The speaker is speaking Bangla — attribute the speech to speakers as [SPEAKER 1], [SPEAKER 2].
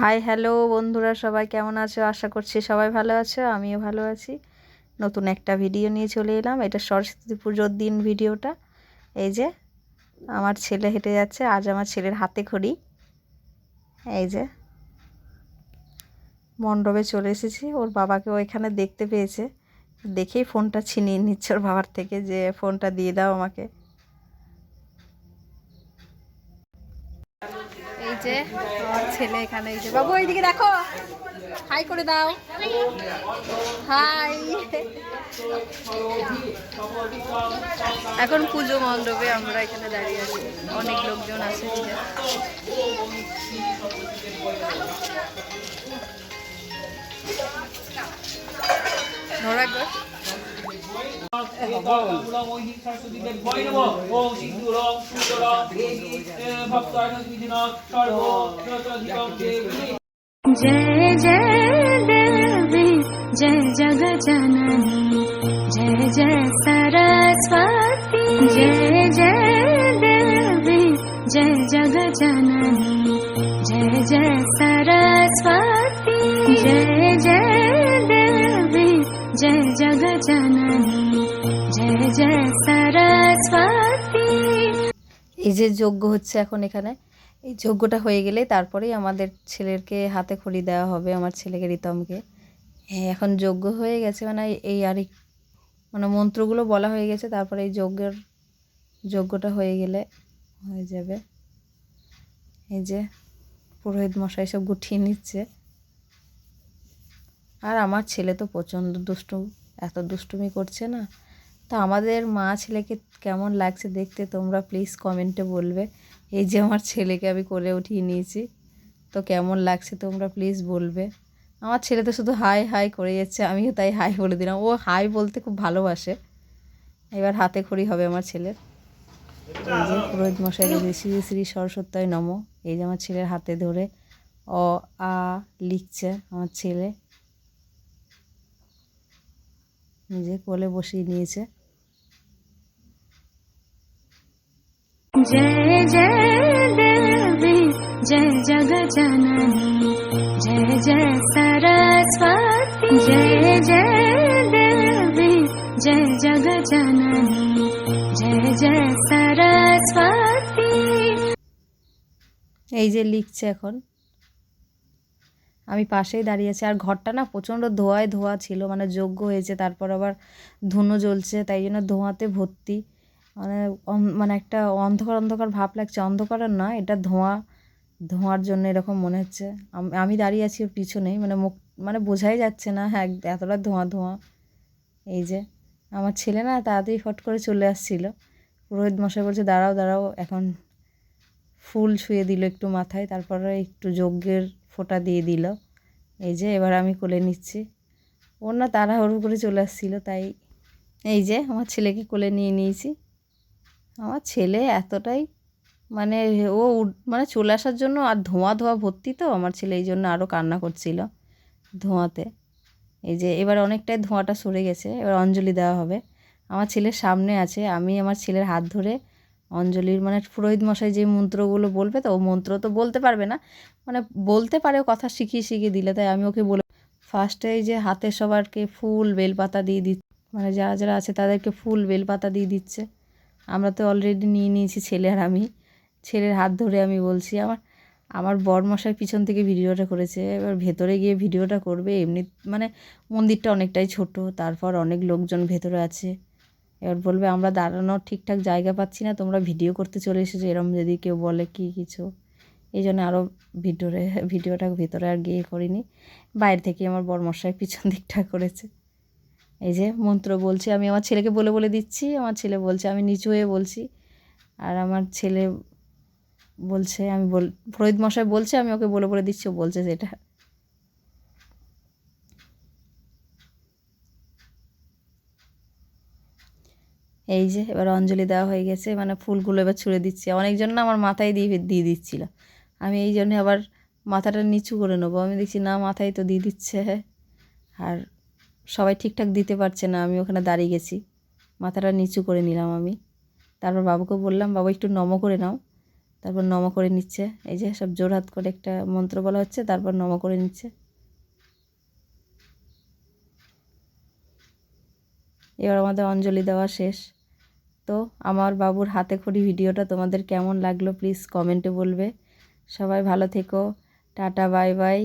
[SPEAKER 1] হাই হ্যালো বন্ধুরা, সবাই কেমন আছো? আশা করছি সবাই ভালো আছো, আমিও ভালো আছি। নতুন একটা ভিডিও নিয়ে চলে এলাম। এটা সরস্বতী পুজোর দিন ভিডিওটা এই যে, আমার ছেলে হেঁটে যাচ্ছে, আজ আমার ছেলের হাতে খড়ি। এই যে, মণ্ডপে চলে এসেছি। ওর বাবাকে ওইখানে দেখতে পেয়েছে। দেখেই ফোনটা ছিনিয়ে নিচ্ছে ওর বাবার থেকে যে ফোনটা দিয়ে দাও আমাকে। যে আমার ছেলে এখানে এই বাবু, এইদিকে দেখো। হাই করে দাও। হাই। এখন পুজো মণ্ডপে আমরা এখানে দাঁড়িয়ে আছি। অনেক লোকজন আছে যে। একবার
[SPEAKER 2] জয় জয় দেবী
[SPEAKER 3] জয় জগ জননী জয় জয় সরস্বতী জয় জয় দেবী জয় জগ জননী জয় জয় সরস্বতী জয় জয় দেবী জয় জগ জননী
[SPEAKER 1] এই যে যজ্ঞ হচ্ছে এখন এখানে, এই যজ্ঞটা হয়ে গেলে তারপরেই আমাদের ছেলেকে হাতে খড়ি দেওয়া হবে, আমার ছেলেকে, রিতমকে। এখন যজ্ঞ হয়ে গেছে মানে এই আর মানে মন্ত্রগুলো বলা হয়ে গেছে, তারপরে এই যজ্ঞের, যজ্ঞটা হয়ে গেলে হয়ে যাবে। এই যে পুরোহিত মশাই সব গুঠিয়ে নিচ্ছে। আর আমার ছেলে তো প্রচণ্ড দুষ্টু এত দুষ্টুমি করছে না। তো আমাদের মা ছেলেকে কেমন লাগছে দেখতে তোমরা প্লিজ কমেন্টে বলবে। এই যে আমার ছেলেকে আমি কোলে উঠিয়ে নিয়েছি। তো কেমন লাগছে তোমরা প্লিজ বলবে। আমার ছেলে তো শুধু হাই হাই করে যাচ্ছে, আমিও তাই হাই বলে দিলাম। ও হাই বলতে খুব ভালোবাসে। এবার হাতে খড়ি হবে আমার ছেলের। এই পুরোহিত মশাই শ্রী শ্রী সরস্বতী নম। এই যে আমার ছেলের হাতে ধরে অ, আ লিখছে আমার ছেলে। নিজে কোলে বসিয়ে নিয়েছে।
[SPEAKER 3] जय जय देवी जय जग जननी जय जय सरस्वती जय जय देवी जय जग जननी जय जय सरस्वती
[SPEAKER 1] এই যে লিখছে এখন আমি পাশেই দাঁড়িয়ে আছি আর ঘরটা না প্রচণ্ড ধোঁয়ায় ধোঁয়া ছিল মানে যোগ্য হয়েছে তারপর আবার ধুনো জ্বলছে তাই জন্য ধোঁয়াতে ভর্তি মানে মানে একটা অন্ধকার অন্ধকার ভাব লাগছে। অন্ধকার আর না, এটা ধোঁয়া, ধোঁয়ার জন্য এরকম মনে হচ্ছে। আমি দাঁড়িয়ে আছি ওর পিছনেই মানে মুখ মানে বোঝাই যাচ্ছে না হ্যাঁ এতটা ধোঁয়া ধোঁয়া। এই যে, আমার ছেলে না তাড়াতাড়ি ফট করে চলে আসছিল। পুরোহিত মশাই বলছে, দাঁড়াও দাঁড়াও। এখন ফুল ছুঁয়ে দিল একটু মাথায়, তারপরে একটু যজ্ঞের ফোঁটা দিয়ে দিল। এই যে, এবার আমি কোলে নিচ্ছি। ওর না তাড়াহুড়ো করে চলে আসছিল, তাই এই যে, আমার ছেলেকে কোলে নিয়ে নিয়েছি। আমার ছেলে এতটাই মানে ও মানে চলে আসার জন্য আর ধোঁয়া ধোঁয়া ভর্তি তো, আমার ছেলে এই জন্য আরও কান্না করছিল ধোঁয়াতে। এই যে এবার অনেকটাই ধোঁয়াটা সরে গেছে, এবার অঞ্জলি দেওয়া হবে। আমার ছেলের সামনে আছে, আমি আমার ছেলের হাত ধরে অঞ্জলির মানে পুরোহিত মশাই যে মন্ত্রগুলো বলবে তো, ও মন্ত্র তো বলতে পারবে না মানে বলতে পারে কথা শিখিয়ে শিখিয়ে দিলে, তাই আমি ওকে বলে ফার্স্টে এই যে হাতে সবারকে ফুল, বেলপাতা দিয়ে দিচ্ছে মানে যারা যারা আছে তাদেরকে ফুল, বেলপাতা দিয়ে দিচ্ছে। আমরা তো অলরেডি নিয়ে নিয়েছি ছেলে আর আমি। ছেলের হাত ধরে আমি বলছি, আমার আমার বরমশাই পিছন থেকে ভিডিওটা করেছে, এবার ভেতরে গিয়ে ভিডিওটা করবে। এমনি মানে মন্দিরটা অনেকটাই ছোট, তারপর অনেক লোকজন ভেতরে আছে। এবার বলবে, আমরা দাঁড়ানোর ঠিকঠাক জায়গা পাচ্ছি না, তোমরা ভিডিও করতে চলে এসেছ, এরম যদি কেউ বলে কি কিছু? এই জন্য আরও ভিডিওরে ভিডিওটা ভেতরে আর গিয়ে করিনি। বাইরে থেকে আমার বরমশাই পিছন দিকটা করেছে। এই যে মন্ত্র বলছি, আমি আমার ছেলেকে বলে বলে দিচ্ছি, আমার ছেলে বলছে, আমি নিচু হয়ে বলছি। আর আমার ছেলে বলছে, আমি বল, পুরোহিত মশাই বলছে, আমি ওকে বলে বলে দিচ্ছি, ও বলছে সেটা এই যে এবার অঞ্জলি দেওয়া হয়ে গেছে মানে ফুলগুলো এবার ছুঁড়ে দিচ্ছি। অনেকজন না আমার মাথায় দিয়ে দিয়ে দিচ্ছিল। আমি এই জন্য আবার মাথাটা নিচু করে নেব। আমি দেখছি না, মাথায় তো দিয়ে দিচ্ছে। হ্যাঁ আর সবাই ঠিকঠাক দিতে পারছে না, আমি ওখানে দাঁড়িয়ে গেছি। মাথাটা নিচু করে নিলাম আমি। তারপর বাবুকে বললাম, বাবু, একটু নম করে নাও। তারপর নম করে নিচ্ছে। এই যে সব জোরহাত করে একটা মন্ত্র বলা হচ্ছে, তারপর নম করে নিচ্ছে। এবার আমাদের অঞ্জলি দেওয়া শেষ। তো আমার বাবুর হাতে খড়ি ভিডিওটা তোমাদের কেমন লাগল প্লিজ কমেন্টে বলবে। সবাই ভালো থেকো। Tata bye bye